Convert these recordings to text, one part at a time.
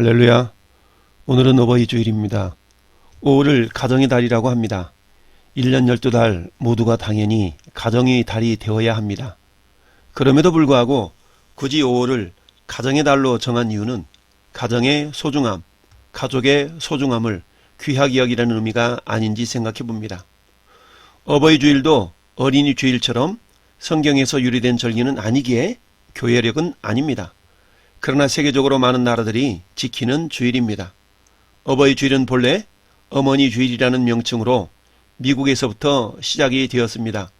할렐루야. 오늘은 어버이 주일입니다. 5월을 가정의 달이라고 합니다. 1년 12달 모두가 당연히 가정의 달이 되어야 합니다. 그럼에도 불구하고 굳이 5월을 가정의 달로 정한 이유는 가정의 소중함, 가족의 소중함을 귀하게 여기라는 의미가 아닌지 생각해 봅니다. 어버이 주일도 어린이 주일처럼 성경에서 유래된 절기는 아니기에 교회력은 아닙니다. 그러나 세계적으로 많은 나라들이 지키는 주일입니다. 어버이 주일은 본래 어머니 주일이라는 명칭으로 미국에서부터 시작이 되었습니다.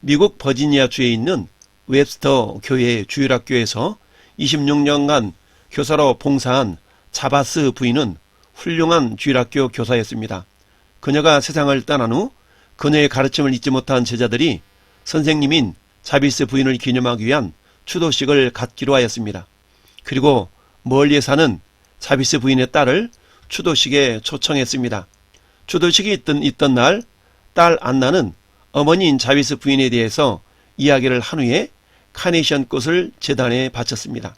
미국 버지니아주에 있는 웹스터 교회 주일학교에서 26년간 교사로 봉사한 자바스 부인은 훌륭한 주일학교 교사였습니다. 그녀가 세상을 떠난 후 그녀의 가르침을 잊지 못한 제자들이 선생님인 자비스 부인을 기념하기 위한 추도식을 갖기로 하였습니다. 그리고 멀리에 사는 자비스 부인의 딸을 추도식에 초청했습니다. 추도식이 있던, 있던 날, 딸 안나는 어머니인 자비스 부인에 대해서 이야기를 한 후에 카네이션 꽃을 재단에 바쳤습니다.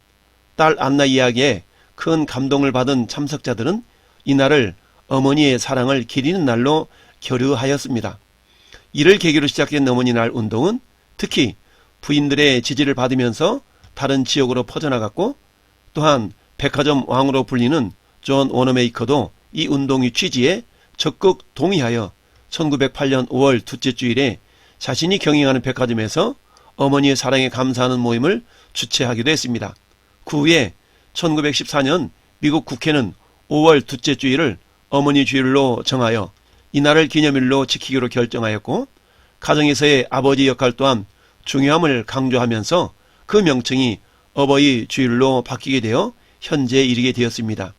딸 안나 이야기에 큰 감동을 받은 참석자들은 이날을 어머니의 사랑을 기리는 날로 결의하였습니다. 이를 계기로 시작된 어머니 날 운동은 특히 부인들의 지지를 받으면서 다른 지역으로 퍼져나갔고 또한 백화점 왕으로 불리는 존 워너메이커도 이 운동의 취지에 적극 동의하여 1908년 5월 둘째 주일에 자신이 경영하는 백화점에서 어머니의 사랑에 감사하는 모임을 주최하기도 했습니다. 그 후에 1914년 미국 국회는 5월 둘째 주일을 어머니 주일로 정하여 이날을 기념일로 지키기로 결정하였고 가정에서의 아버지 역할 또한 중요함을 강조하면서 그 명칭이 어버이 주일로 바뀌게 되어 현재에 이르게 되었습니다.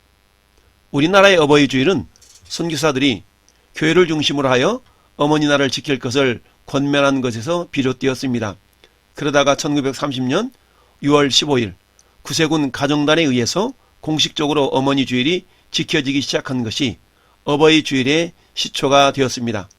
우리나라의 어버이 주일은 선교사들이 교회를 중심으로 하여 어머니 나라를 지킬 것을 권면한 것에서 비롯되었습니다. 그러다가 1930년 6월 15일 구세군 가정단에 의해서 공식적으로 어머니 주일이 지켜지기 시작한 것이 어버이 주일의 시초가 되었습니다.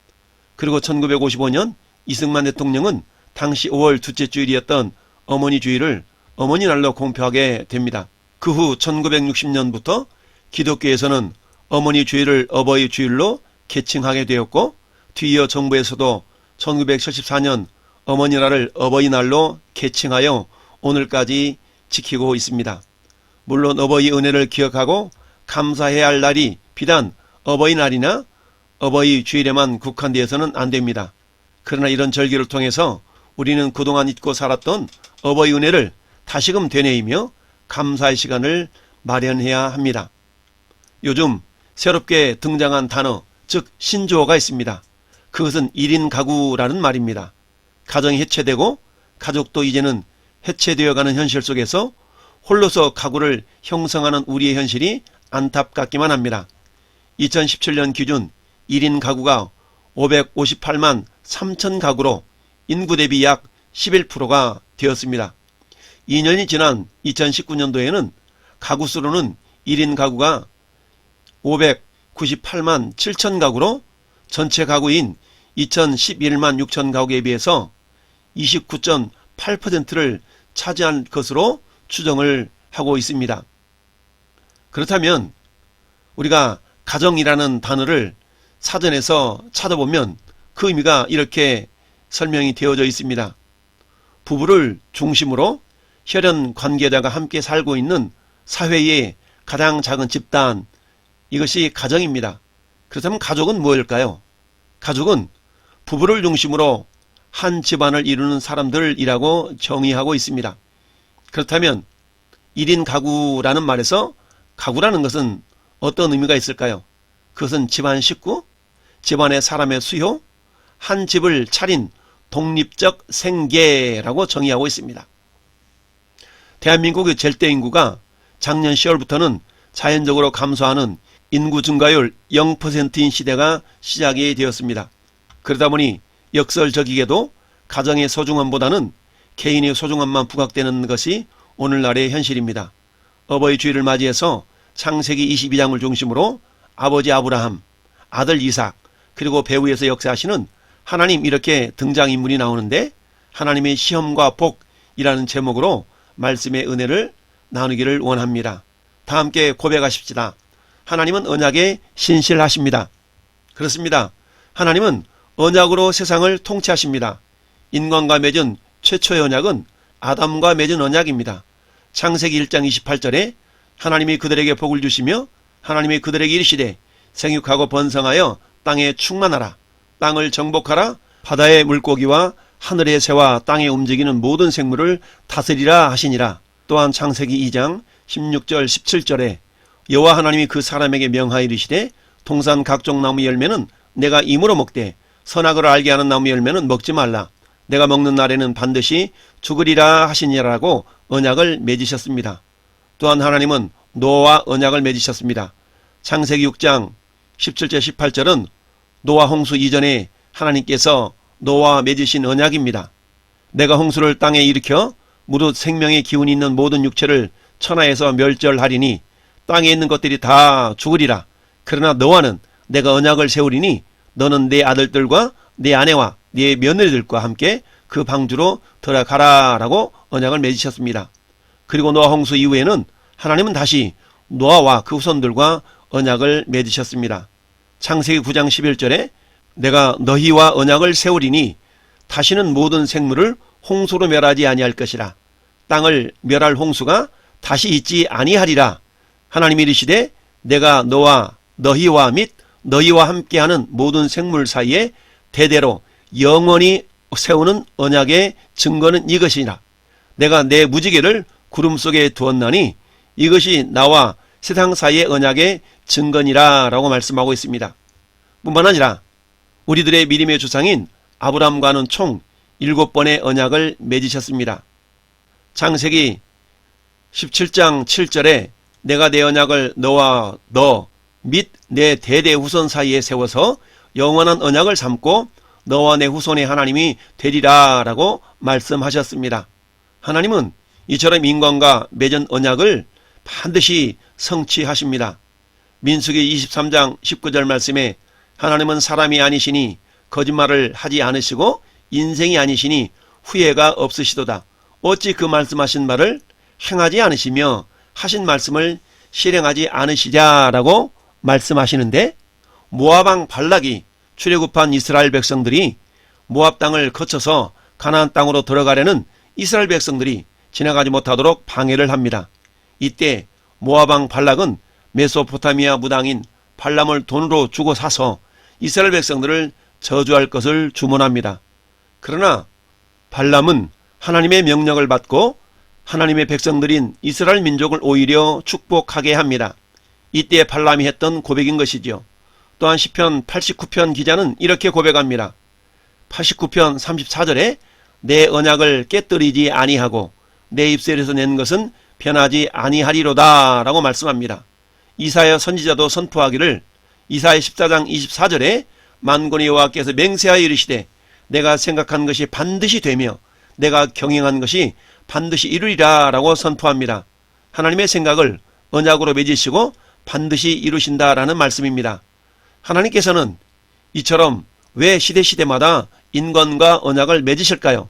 그리고 1955년 이승만 대통령은 당시 5월 둘째 주일이었던 어머니 주일을 어머니 날로 공표하게 됩니다. 그 후 1960년부터 기독교에서는 어머니 주일을 어버이 주일로 개칭하게 되었고 뒤이어 정부에서도 1974년 어머니 날을 어버이날로 개칭하여 오늘까지 지키고 있습니다. 물론 어버이 은혜를 기억하고 감사해야 할 날이 비단 어버이날이나 어버이 주일에만 국한되어서는 안 됩니다. 그러나 이런 절기를 통해서 우리는 그동안 잊고 살았던 어버이 은혜를 다시금 되뇌이며 감사의 시간을 마련해야 합니다. 요즘 새롭게 등장한 단어, 즉 신조어가 있습니다. 그것은 1인 가구라는 말입니다. 가정이 해체되고 가족도 이제는 해체되어가는 현실 속에서 홀로서 가구를 형성하는 우리의 현실이 안타깝기만 합니다. 2017년 기준 1인 가구가 558만 3천 가구로 인구 대비 약 11%가 되었습니다. 2년이 지난 2019년도에는 가구 수로는 1인 가구가 598만 7천 가구로 전체 가구인 2011만 6천 가구에 비해서 29.8%를 차지한 것으로 추정을 하고 있습니다. 그렇다면 우리가 가정이라는 단어를 사전에서 찾아보면 그 의미가 이렇게 설명이 되어져 있습니다. 부부를 중심으로 혈연 관계자가 함께 살고 있는 사회의 가장 작은 집단 이것이 가정입니다. 그렇다면 가족은 무엇일까요? 가족은 부부를 중심으로 한 집안을 이루는 사람들이라고 정의하고 있습니다. 그렇다면 1인 가구라는 말에서 가구라는 것은 어떤 의미가 있을까요? 그것은 집안 식구, 집안의 사람의 수요, 한 집을 차린 독립적 생계라고 정의하고 있습니다. 대한민국의 절대 인구가 작년 10월부터는 자연적으로 감소하는 인구 증가율 0%인 시대가 시작이 되었습니다. 그러다 보니 역설적이게도 가정의 소중함보다는 개인의 소중함만 부각되는 것이 오늘날의 현실입니다. 어버이 주일을 맞이해서 창세기 22장을 중심으로 아버지 아브라함, 아들 이삭, 그리고 배후에서 역사하시는 하나님 이렇게 등장인물이 나오는데 하나님의 시험과 복이라는 제목으로 말씀의 은혜를 나누기를 원합니다. 다 함께 고백하십시다. 하나님은 언약에 신실하십니다. 그렇습니다. 하나님은 언약으로 세상을 통치하십니다. 인간과 맺은 최초의 언약은 아담과 맺은 언약입니다. 창세기 1장 28절에 하나님이 그들에게 복을 주시며 하나님이 그들에게 이르시되 생육하고 번성하여 땅에 충만하라 땅을 정복하라 바다의 물고기와 하늘의 새와 땅에 움직이는 모든 생물을 다스리라 하시니라 또한 창세기 2장 16절 17절에 여호와 하나님이 그 사람에게 명하여 이르시되 동산 각종 나무 열매는 내가 임으로 먹되 선악을 알게 하는 나무 열매는 먹지 말라 내가 먹는 날에는 반드시 죽으리라 하시니라고 언약을 맺으셨습니다. 또한 하나님은 노아와 언약을 맺으셨습니다. 창세기 6장 17절 18절은 노아 홍수 이전에 하나님께서 노아와 맺으신 언약입니다. 내가 홍수를 땅에 일으켜 무릇 생명의 기운이 있는 모든 육체를 천하에서 멸절하리니 땅에 있는 것들이 다 죽으리라. 그러나 너와는 내가 언약을 세우리니 너는 내 아들들과 내 아내와 네 며느리들과 함께 그 방주로 들어가라라고 언약을 맺으셨습니다. 그리고 노아 홍수 이후에는 하나님은 다시 노아와 그 후손들과 언약을 맺으셨습니다. 창세기 9장 11절에 내가 너희와 언약을 세우리니 다시는 모든 생물을 홍수로 멸하지 아니할 것이라. 땅을 멸할 홍수가 다시 있지 아니하리라. 하나님이 이르시되 내가 너와 너희와 및 너희와 함께하는 모든 생물 사이에 대대로 영원히 세우는 언약의 증거는 이것이니라. 내가 내 무지개를 구름 속에 두었나니 이것이 나와 세상 사이의 언약의 증거니라 라고 말씀하고 있습니다. 뿐만 아니라 우리들의 믿음의 조상인 아브람과는 총 일곱 번의 언약을 맺으셨습니다. 창세기 17장 7절에 내가 내 언약을 너와 너 및 내 대대 후손 사이에 세워서 영원한 언약을 삼고 너와 내 후손의 하나님이 되리라 라고 말씀하셨습니다. 하나님은 이처럼 인간과 맺은 언약을 반드시 성취하십니다. 민수기 23장 19절 말씀에 하나님은 사람이 아니시니 거짓말을 하지 않으시고 인생이 아니시니 후회가 없으시도다. 어찌 그 말씀하신 말을 행하지 않으시며 하신 말씀을 실행하지 않으시냐라고 말씀하시는데 모압왕 발락이 출애굽한 이스라엘 백성들이 모압 땅을 거쳐서 가나안 땅으로 들어가려는 이스라엘 백성들이 지나가지 못하도록 방해를 합니다. 이때 모압왕 발락은 메소포타미아 무당인 발람을 돈으로 주고 사서 이스라엘 백성들을 저주할 것을 주문합니다. 그러나 발람은 하나님의 명령을 받고 하나님의 백성들인 이스라엘 민족을 오히려 축복하게 합니다. 이때 발람이 했던 고백인 것이지요. 또한 시편 89편 기자는 이렇게 고백합니다. 89편 34절에 내 언약을 깨뜨리지 아니하고 내 입술에서 낸 것은 변하지 아니하리로다 라고 말씀합니다. 이사야 선지자도 선포하기를 이사야 14장 24절에 만군의 여호와께서 맹세하여 이르시되 내가 생각한 것이 반드시 되며 내가 경영한 것이 반드시 이루리라 라고 선포합니다. 하나님의 생각을 언약으로 맺으시고 반드시 이루신다라는 말씀입니다. 하나님께서는 이처럼 왜 시대시대마다 인권과 언약을 맺으실까요?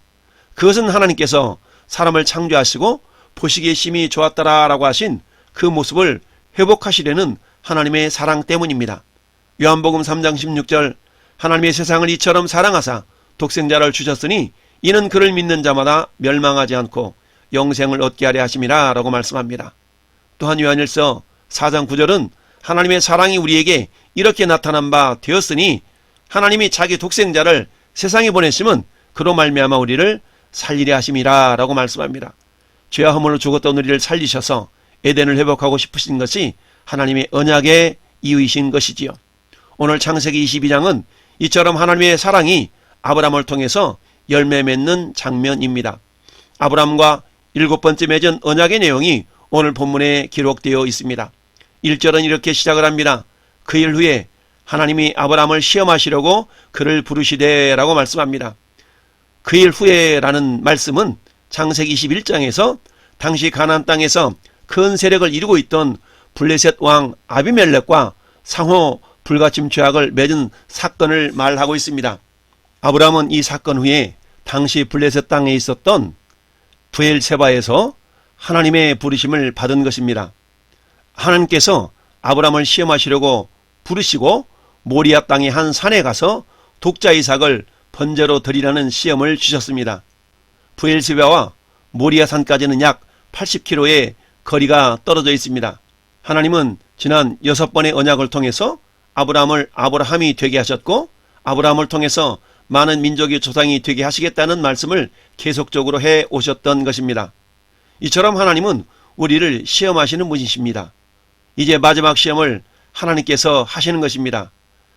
그것은 하나님께서 사람을 창조하시고 보시기에 심히 좋았더라 라고 하신 그 모습을 회복하시려는 하나님의 사랑 때문입니다. 요한복음 3장 16절 하나님의 세상을 이처럼 사랑하사 독생자를 주셨으니 이는 그를 믿는 자마다 멸망하지 않고 영생을 얻게 하려 하심이라 라고 말씀합니다. 또한 요한일서 4장 9절은 하나님의 사랑이 우리에게 이렇게 나타난 바 되었으니 하나님이 자기 독생자를 세상에 보내시면 그로 말미암아 우리를 살리려 하심이라 라고 말씀합니다. 죄와 허물로 죽었던 우리를 살리셔서 에덴을 회복하고 싶으신 것이 하나님의 언약의 이유이신 것이지요. 오늘 창세기 22장은 이처럼 하나님의 사랑이 아브람을 통해서 열매 맺는 장면입니다. 아브람과 일곱 번째 맺은 언약의 내용이 오늘 본문에 기록되어 있습니다. 1절은 이렇게 시작을 합니다. 그 일 후에 하나님이 아브람을 시험하시려고 그를 부르시되 라고 말씀합니다. 그 일 후에 라는 말씀은 창세기 21장에서 당시 가나안 땅에서 큰 세력을 이루고 있던 블레셋 왕 아비멜렉과 상호 불가침 죄악을 맺은 사건을 말하고 있습니다. 아브라함은 이 사건 후에 당시 블레셋 땅에 있었던 부엘세바에서 하나님의 부르심을 받은 것입니다. 하나님께서 아브라함을 시험하시려고 부르시고 모리아 땅의 한 산에 가서 독자 이삭을 번제로 드리라는 시험을 주셨습니다. 부엘세바와 모리아 산까지는 약 80km의 거리가 떨어져 있습니다. 하나님은 지난 여섯 번의 언약을 통해서 아브라함을 아브라함이 되게 하셨고 아브라함을 통해서 많은 민족의 조상이 되게 하시겠다는 말씀을 계속적으로 해 오셨던 것입니다. 이처럼 하나님은 우리를 시험하시는 분이십니다. 이제 마지막 시험을 하나님께서 하시는 것입니다.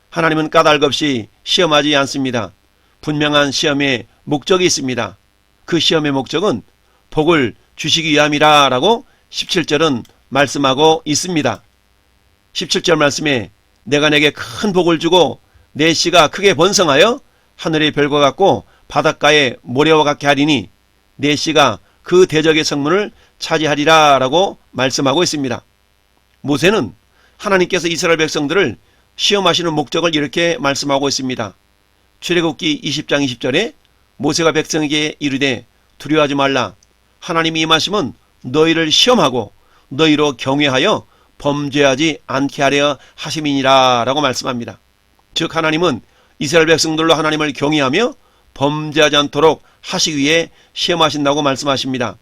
하나님은 까닭 없이 시험하지 않습니다. 분명한 시험의 목적이 있습니다. 그 시험의 목적은 복을 주시기 위함이라 라고 17절은 말씀하고 있습니다. 17절 말씀에 내가 내게 큰 복을 주고 내 씨가 크게 번성하여 하늘의 별과 같고 바닷가의 모래와 같게 하리니 내 씨가 그 대적의 성문을 차지하리라 라고 말씀하고 있습니다. 모세는 하나님께서 이스라엘 백성들을 시험하시는 목적을 이렇게 말씀하고 있습니다. 출애굽기 20장 20절에 모세가 백성에게 이르되 두려워하지 말라 하나님이 임하시면 너희를 시험하고 너희로 경외하여 범죄하지 않게 하려 하심이니라 라고 말씀합니다. 즉 하나님은 이스라엘 백성들로 하나님을 경외하며 범죄하지 않도록 하시기 위해 시험하신다고 말씀하십니다.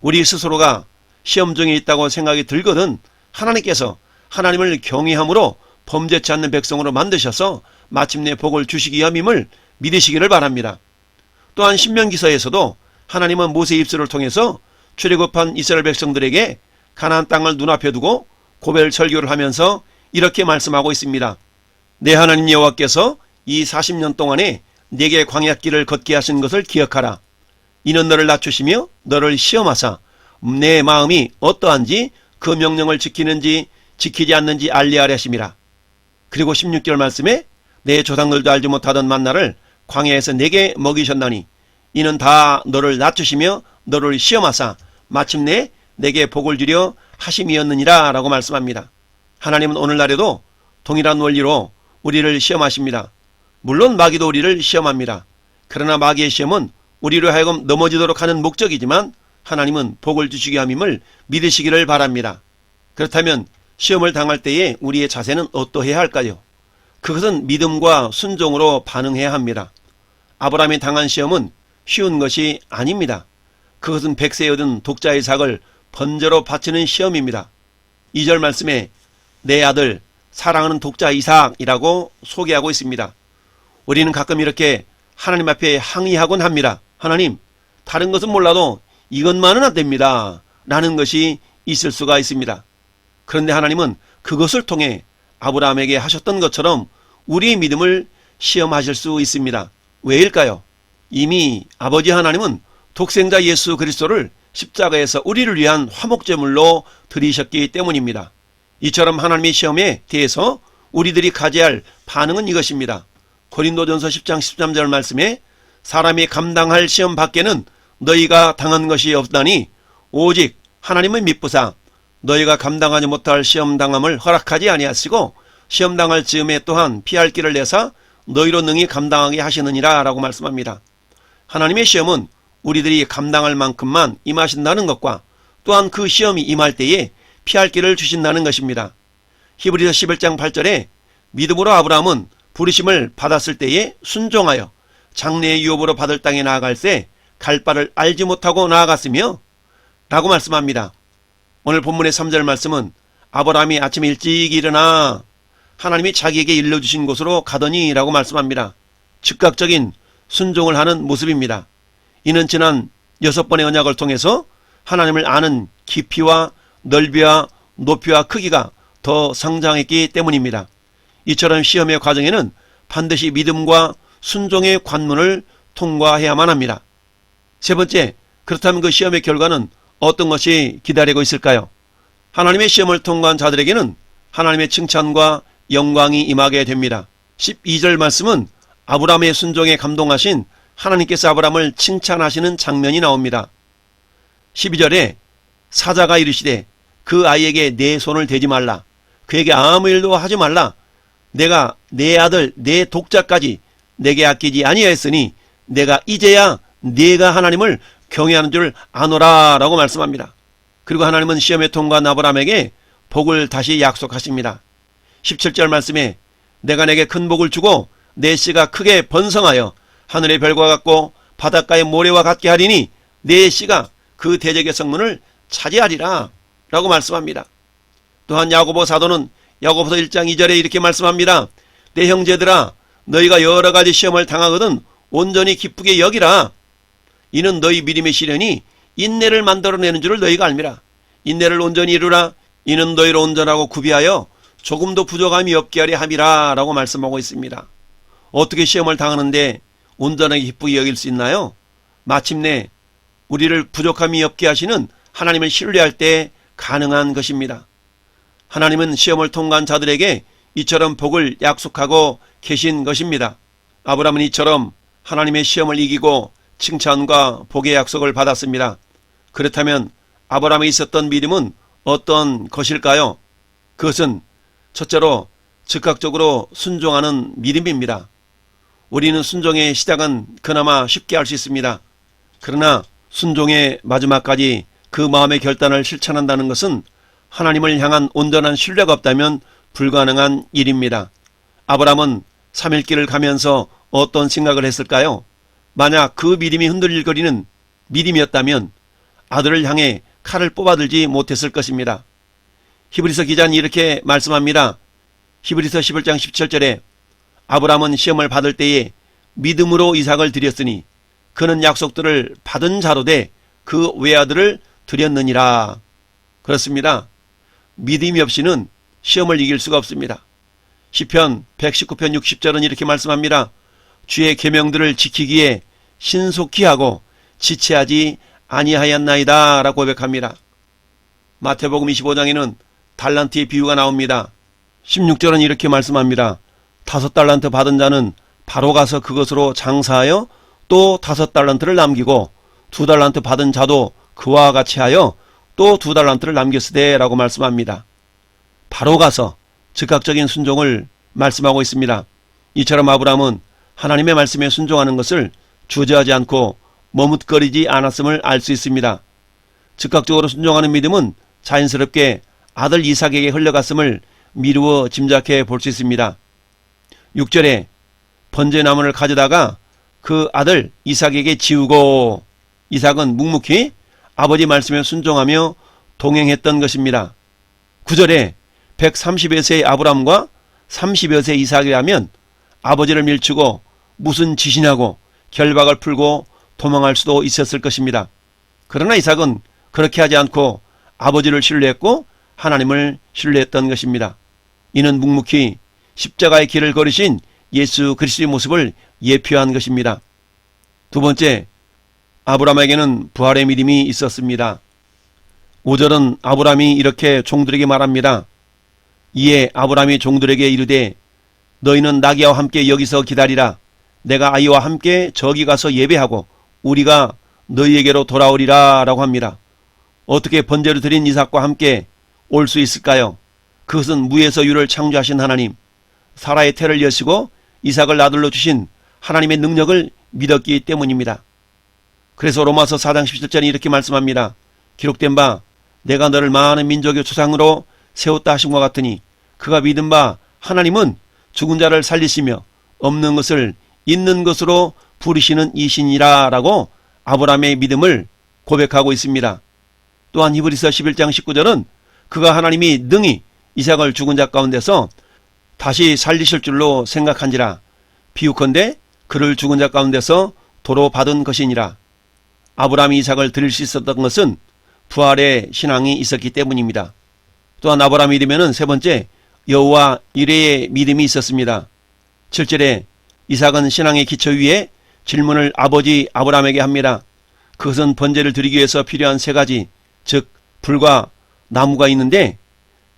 우리 스스로가 시험 중에 있다고 생각이 들거든 하나님께서 하나님을 경외함으로 범죄치 않는 백성으로 만드셔서 마침내 복을 주시기 위함임을 믿으시기를 바랍니다. 또한 신명기서에서도 하나님은 모세 입술을 통해서 출애굽한 이스라엘 백성들에게 가나안 땅을 눈앞에 두고 고별 설교를 하면서 이렇게 말씀하고 있습니다. 내 하나님 여호와께서 이 40년 동안에 내게 광야길을 걷게 하신 것을 기억하라. 이는 너를 낮추시며 너를 시험하사 내 마음이 어떠한지 그 명령을 지키는지 지키지 않는지 알리하려 하심이라. 그리고 16절 말씀에 내 조상들도 알지 못하던 만나를 광야에서 내게 먹이셨나니 이는 다 너를 낮추시며 너를 시험하사 마침내 내게 복을 주려 하심이었느니라 라고 말씀합니다. 하나님은 오늘날에도 동일한 원리로 우리를 시험하십니다. 물론 마귀도 우리를 시험합니다. 그러나 마귀의 시험은 우리로 하여금 넘어지도록 하는 목적이지만 하나님은 복을 주시게 함임을 믿으시기를 바랍니다. 그렇다면 시험을 당할 때에 우리의 자세는 어떠해야 할까요? 그것은 믿음과 순종으로 반응해야 합니다. 아브라함이 당한 시험은 쉬운 것이 아닙니다. 그것은 백세에 얻은 독자의 삭을 번제로 바치는 시험입니다. 2절 말씀에 내 아들 사랑하는 독자 이삭이라고 소개하고 있습니다. 우리는 가끔 이렇게 하나님 앞에 항의하곤 합니다. 하나님, 다른 것은 몰라도 이것만은 안 됩니다. 라는 것이 있을 수가 있습니다. 그런데 하나님은 그것을 통해 아브라함에게 하셨던 것처럼 우리의 믿음을 시험하실 수 있습니다. 왜일까요? 이미 아버지 하나님은 독생자 예수 그리스도를 십자가에서 우리를 위한 화목제물로 드리셨기 때문입니다. 이처럼 하나님의 시험에 대해서 우리들이 가져야 할 반응은 이것입니다. 고린도전서 10장 13절 말씀에 사람이 감당할 시험 밖에는 너희가 당한 것이 없다니 오직 하나님의 믿부사 너희가 감당하지 못할 시험 당함을 허락하지 아니하시고 시험 당할 즈음에 또한 피할 길을 내사 너희로 능히 감당하게 하시느니라 라고 말씀합니다. 하나님의 시험은 우리들이 감당할 만큼만 임하신다는 것과 또한 그 시험이 임할 때에 피할 길을 주신다는 것입니다. 히브리서 11장 8절에 믿음으로 아브라함은 부르심을 받았을 때에 순종하여 장래의 유업으로 받을 땅에 나아갈 때갈 바를 알지 못하고 나아갔으며 라고 말씀합니다. 오늘 본문의 3절 말씀은 아브라함이 아침 일찍 일어나 하나님이 자기에게 일러주신 곳으로 가더니 라고 말씀합니다. 즉각적인 순종을 하는 모습입니다. 이는 지난 여섯 번의 언약을 통해서 하나님을 아는 깊이와 넓이와 높이와 크기가 더 성장했기 때문입니다. 이처럼 시험의 과정에는 반드시 믿음과 순종의 관문을 통과해야만 합니다. 세 번째, 그렇다면 그 시험의 결과는 어떤 것이 기다리고 있을까요? 하나님의 시험을 통과한 자들에게는 하나님의 칭찬과 영광이 임하게 됩니다. 12절 말씀은 아브라함의 순종에 감동하신 하나님께서 아브라함을 칭찬하시는 장면이 나옵니다. 12절에 사자가 이르시되 그 아이에게 내 손을 대지 말라. 그에게 아무 일도 하지 말라. 내가 내 아들 내 독자까지 내게 아끼지 아니하였으니 내가 이제야 네가 하나님을 경외하는 줄 아노라 라고 말씀합니다. 그리고 하나님은 시험에 통과한 아브라함에게 복을 다시 약속하십니다. 17절 말씀에 내가 내게 큰 복을 주고 내 씨가 크게 번성하여 하늘의 별과 같고 바닷가의 모래와 같게 하리니 내 씨가 그 대적의 성문을 차지하리라 라고 말씀합니다. 또한 야고보 사도는 야고보서 1장 2절에 이렇게 말씀합니다. 내 형제들아 너희가 여러 가지 시험을 당하거든 온전히 기쁘게 여기라. 이는 너희 믿음의 시련이 인내를 만들어내는 줄을 너희가 알미라. 인내를 온전히 이루라. 이는 너희를 온전하고 구비하여 조금도 부족함이 없게 하려 함이라 라고 말씀하고 있습니다. 어떻게 시험을 당하는데 온전하게 기쁘게 여길 수 있나요? 마침내 우리를 부족함이 없게 하시는 하나님을 신뢰할 때 가능한 것입니다. 하나님은 시험을 통과한 자들에게 이처럼 복을 약속하고 계신 것입니다. 아브라함은 이처럼 하나님의 시험을 이기고 칭찬과 복의 약속을 받았습니다. 그렇다면 아브라함에 있었던 믿음은 어떤 것일까요? 그것은 첫째로 즉각적으로 순종하는 믿음입니다. 우리는 순종의 시작은 그나마 쉽게 할 수 있습니다. 그러나 순종의 마지막까지 그 마음의 결단을 실천한다는 것은 하나님을 향한 온전한 신뢰가 없다면 불가능한 일입니다. 아브라함은 3일길을 가면서 어떤 생각을 했을까요? 만약 그 믿음이 흔들릴 거리는 믿음이었다면 아들을 향해 칼을 뽑아들지 못했을 것입니다. 히브리서 기자는 이렇게 말씀합니다. 히브리서 11장 17절에 아브라함은 시험을 받을 때에 믿음으로 이삭을 드렸으니 그는 약속들을 받은 자로 돼그 외아들을 드렸느니라. 그렇습니다. 믿음이 없이는 시험을 이길 수가 없습니다. 시편 119편 60절은 이렇게 말씀합니다. 주의 계명들을 지키기에 신속히 하고 지체하지 아니하였나이다 라고 고백합니다. 마태복음 25장에는 달란트의 비유가 나옵니다. 16절은 이렇게 말씀합니다. 다섯 달란트 받은 자는 바로 가서 그것으로 장사하여 또 다섯 달란트를 남기고 두 달란트 받은 자도 그와 같이 하여 또 두 달란트를 남겼으되 라고 말씀합니다. 바로 가서 즉각적인 순종을 말씀하고 있습니다. 이처럼 아브라함은 하나님의 말씀에 순종하는 것을 주저하지 않고 머뭇거리지 않았음을 알 수 있습니다. 즉각적으로 순종하는 믿음은 자연스럽게 아들 이삭에게 흘러갔음을 미루어 짐작해 볼 수 있습니다. 6절에 번제나무를 가져다가 그 아들 이삭에게 지우고 이삭은 묵묵히 아버지 말씀에 순종하며 동행했던 것입니다. 9절에 130여 세의 아브람과 30여 세의 이삭이라면 아버지를 밀치고 무슨 짓이냐고 결박을 풀고 도망할 수도 있었을 것입니다. 그러나 이삭은 그렇게 하지 않고 아버지를 신뢰했고 하나님을 신뢰했던 것입니다. 이는 묵묵히 십자가의 길을 걸으신 예수 그리스도의 모습을 예표한 것입니다. 두 번째, 아브라함에게는 부활의 믿음이 있었습니다. 5절은 아브라함이 이렇게 종들에게 말합니다. 이에 아브라함이 종들에게 이르되 너희는 나귀와 함께 여기서 기다리라. 내가 아이와 함께 저기 가서 예배하고 우리가 너희에게로 돌아오리라 라고 합니다. 어떻게 번제를 드린 이삭과 함께 올 수 있을까요? 그것은 무에서 유를 창조하신 하나님, 사라의 태를 여시고 이삭을 아들로 주신 하나님의 능력을 믿었기 때문입니다. 그래서 로마서 4장 17절에 이렇게 말씀합니다. 기록된 바 내가 너를 많은 민족의 조상으로 세웠다 하신 것 같으니 그가 믿은 바 하나님은 죽은 자를 살리시며 없는 것을 있는 것으로 부르시는 이신이라 라고 아브라함의 믿음을 고백하고 있습니다. 또한 히브리서 11장 19절은 그가 하나님이 능히 이삭을 죽은 자 가운데서 다시 살리실 줄로 생각한지라 비유컨대 그를 죽은 자 가운데서 도로 받은 것이니라 아브라함이 이삭을 드릴 수 있었던 것은 부활의 신앙이 있었기 때문입니다. 또한 아브라함 믿으면은 세 번째 여호와 이레의 믿음이 있었습니다. 7절에 이삭은 신앙의 기초 위에 질문을 아버지 아브라함에게 합니다. 그것은 번제를 드리기 위해서 필요한 세 가지, 즉 불과 나무가 있는데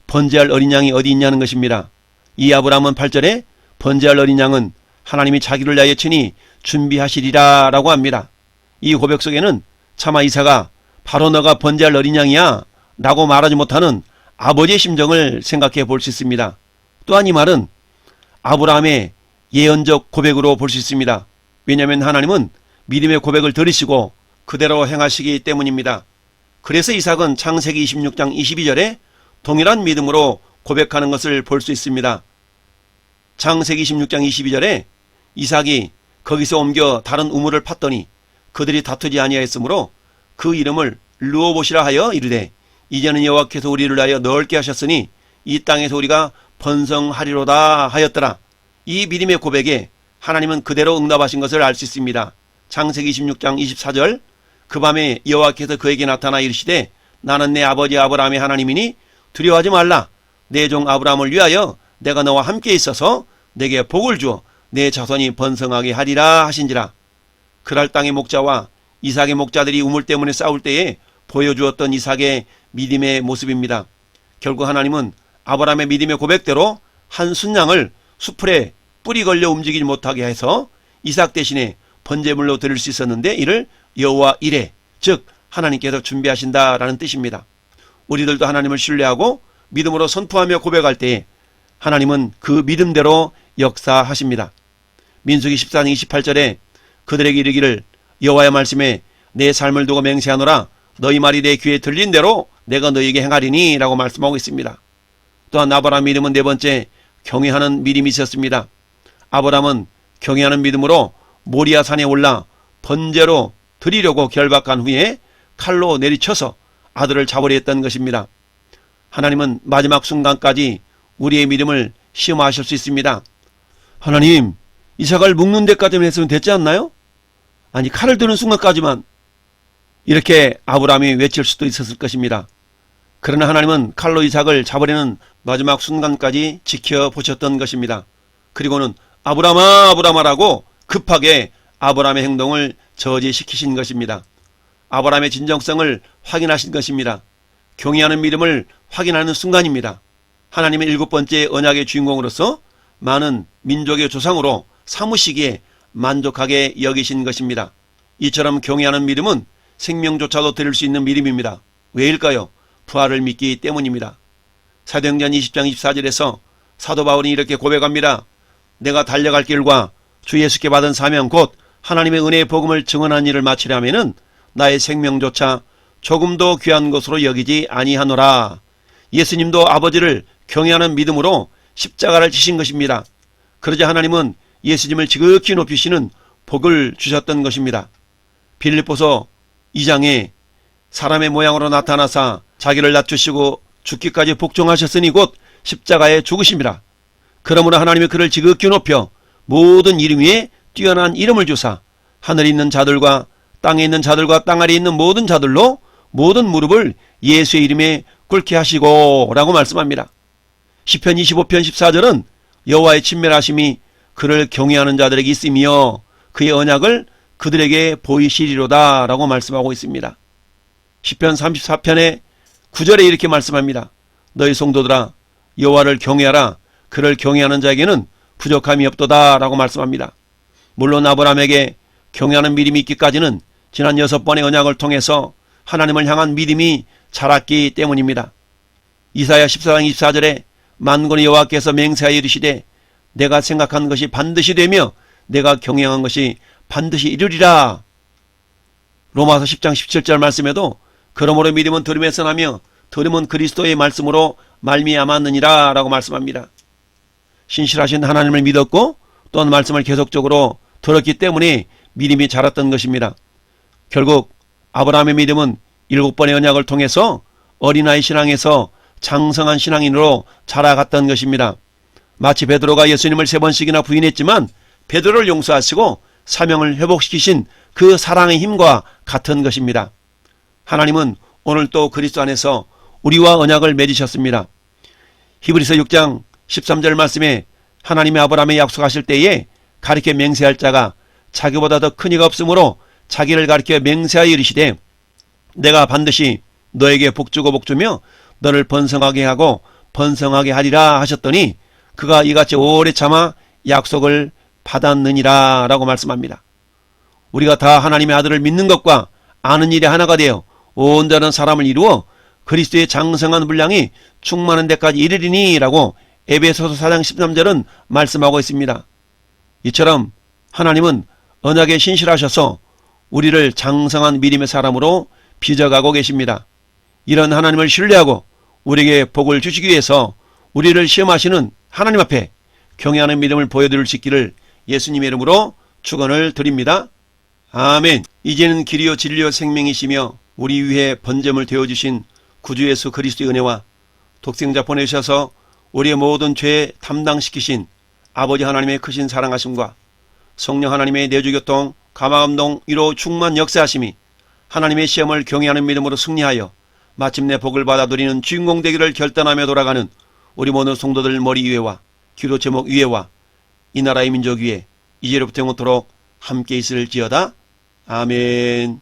번제할 어린 양이 어디 있냐는 것입니다. 이 아브라함은 8절에 번제할 어린 양은 하나님이 자기를 위하여 친히 준비하시리라 라고 합니다. 이 고백 속에는 차마 이사가 바로 너가 번제할 어린 양이야 라고 말하지 못하는 아버지의 심정을 생각해 볼 수 있습니다. 또한 이 말은 아브라함의 예언적 고백으로 볼 수 있습니다. 왜냐하면 하나님은 믿음의 고백을 들으시고 그대로 행하시기 때문입니다. 그래서 이삭은 창세기 26장 22절에 동일한 믿음으로 고백하는 것을 볼 수 있습니다. 창세기 16장 22절에 이삭이 거기서 옮겨 다른 우물을 팠더니 그들이 다투지 아니하였으므로 그 이름을 르오봇이라 하여 이르되 이제는 여호와께서 우리를 하여 넓게 하셨으니 이 땅에서 우리가 번성하리로다 하였더라. 이 믿음의 고백에 하나님은 그대로 응답하신 것을 알 수 있습니다. 창세기 16장 24절 그 밤에 여호와께서 그에게 나타나 이르시되 나는 내 아버지 아브라함의 하나님이니 두려워하지 말라. 내 종 아브라함을 위하여 내가 너와 함께 있어서 내게 복을 주어 내 자손이 번성하게 하리라 하신지라. 그랄 땅의 목자와 이삭의 목자들이 우물 때문에 싸울 때에 보여주었던 이삭의 믿음의 모습입니다. 결국 하나님은 아브라함의 믿음의 고백대로 한 순양을 수풀에 뿌리 걸려 움직이지 못하게 해서 이삭 대신에 번제물로 드릴 수 있었는데 이를 여호와 이레 즉 하나님께서 준비하신다라는 뜻입니다. 우리들도 하나님을 신뢰하고 믿음으로 선포하며 고백할 때에 하나님은 그 믿음대로 역사하십니다. 민수기 14장 28절에 그들에게 이르기를 여호와의 말씀에 내 삶을 두고 맹세하노라 너희 말이 내 귀에 들린 대로 내가 너희에게 행하리니 라고 말씀하고 있습니다. 또한 아브라함 믿음은 네 번째 경외하는 믿음이 있었습니다. 아브라함은 경외하는 믿음으로 모리아 산에 올라 번제로 드리려고 결박한 후에 칼로 내리쳐서 아들을 잡으려 했던 것입니다. 하나님은 마지막 순간까지 우리의 믿음을 시험하실 수 있습니다. 하나님, 이삭을 묶는 데까지만 했으면 됐지 않나요? 아니, 칼을 드는 순간까지만 이렇게 아브라함이 외칠 수도 있었을 것입니다. 그러나 하나님은 칼로 이삭을 잡으려는 마지막 순간까지 지켜보셨던 것입니다. 그리고는 아브라함아 아브라함아라고 급하게 아브라함의 행동을 저지시키신 것입니다. 아브라함의 진정성을 확인하신 것입니다. 경외하는 믿음을 확인하는 순간입니다. 하나님의 일곱 번째 언약의 주인공으로서 많은 민족의 조상으로 사무시기에 만족하게 여기신 것입니다. 이처럼 경외하는 믿음은 생명조차도 드릴 수 있는 믿음입니다. 왜일까요? 부활을 믿기 때문입니다. 사도행전 20장 24절에서 사도 바울이 이렇게 고백합니다. 내가 달려갈 길과 주 예수께 받은 사명 곧 하나님의 은혜의 복음을 증언한 일을 마치려면은 나의 생명조차 조금도 귀한 것으로 여기지 아니하노라. 예수님도 아버지를 경외하는 믿음으로 십자가를 지신 것입니다. 그러자 하나님은 예수님을 지극히 높이시는 복을 주셨던 것입니다. 빌립보서 2장에 사람의 모양으로 나타나사 자기를 낮추시고 죽기까지 복종하셨으니 곧 십자가에 죽으심이라. 그러므로 하나님이 그를 지극히 높여 모든 이름 위에 뛰어난 이름을 주사 하늘에 있는 자들과 땅에 있는 자들과 땅 아래 있는 모든 자들로 모든 무릎을 예수의 이름에 꿇게 하시고 라고 말씀합니다. 시편 25편 14절은 여호와의 친밀하심이 그를 경외하는 자들에게 있으며 그의 언약을 그들에게 보이시리로다 라고 말씀하고 있습니다. 시편 34편의 9절에 이렇게 말씀합니다. 너희 성도들아 여호와를 경외하라 그를 경외하는 자에게는 부족함이 없도다 라고 말씀합니다. 물론 아브라함에게 경외하는 믿음이 있기까지는 지난 여섯 번의 언약을 통해서 하나님을 향한 믿음이 자랐기 때문입니다. 이사야 14장 24절에 만군의 여호와께서 맹세하여 이르시되 내가 생각한 것이 반드시 되며 내가 경영한 것이 반드시 이르리라. 로마서 10장 17절 말씀에도 그러므로 믿음은 들음에서 나며 들음은 그리스도의 말씀으로 말미암았느니라 라고 말씀합니다. 신실하신 하나님을 믿었고 또한 말씀을 계속적으로 들었기 때문에 믿음이 자랐던 것입니다. 결국 아브라함의 믿음은 일곱 번의 언약을 통해서 어린아이 신앙에서 장성한 신앙인으로 자라갔던 것입니다. 마치 베드로가 예수님을 세 번씩이나 부인했지만 베드로를 용서하시고 사명을 회복시키신 그 사랑의 힘과 같은 것입니다. 하나님은 오늘 또 그리스도 안에서 우리와 언약을 맺으셨습니다. 히브리서 6장 13절 말씀에 하나님의 아브라함에 약속하실 때에 가리켜 맹세할 자가 자기보다 더 큰 이가 없으므로 자기를 가리켜 맹세하여 이르시되 내가 반드시 너에게 복주고 복주며 너를 번성하게 하고 번성하게 하리라 하셨더니 그가 이같이 오래 참아 약속을 받았느니라 라고 말씀합니다. 우리가 다 하나님의 아들을 믿는 것과 아는 일이 하나가 되어 온전한 사람을 이루어 그리스도의 장성한 분량이 충만한 데까지 이르리니 라고 에베소서 4장 13절은 말씀하고 있습니다. 이처럼 하나님은 언약에 신실하셔서 우리를 장성한 믿음의 사람으로 빚어가고 계십니다. 이런 하나님을 신뢰하고 우리에게 복을 주시기 위해서 우리를 시험하시는 하나님 앞에 경외하는 믿음을 보여드릴 수 있기를 예수님의 이름으로 축원을 드립니다. 아멘. 이제는 길이요 진리요 생명이시며 우리 위해 번점을 되어 주신 구주 예수 그리스도의 은혜와 독생자 보내주셔서 우리의 모든 죄 담당시키신 아버지 하나님의 크신 사랑하심과 성령 하나님의 내주 교통 감화감동 위로 충만 역사하심이 하나님의 시험을 경외하는 믿음으로 승리하여 마침내 복을 받아 누리는 주인공 되기를 결단하며 돌아가는 우리 모든 성도들 머리 위에와 기도 제목 위에와 이 나라의 민족 위에 이제로부터 영원토록 함께 있을지어다. 아멘.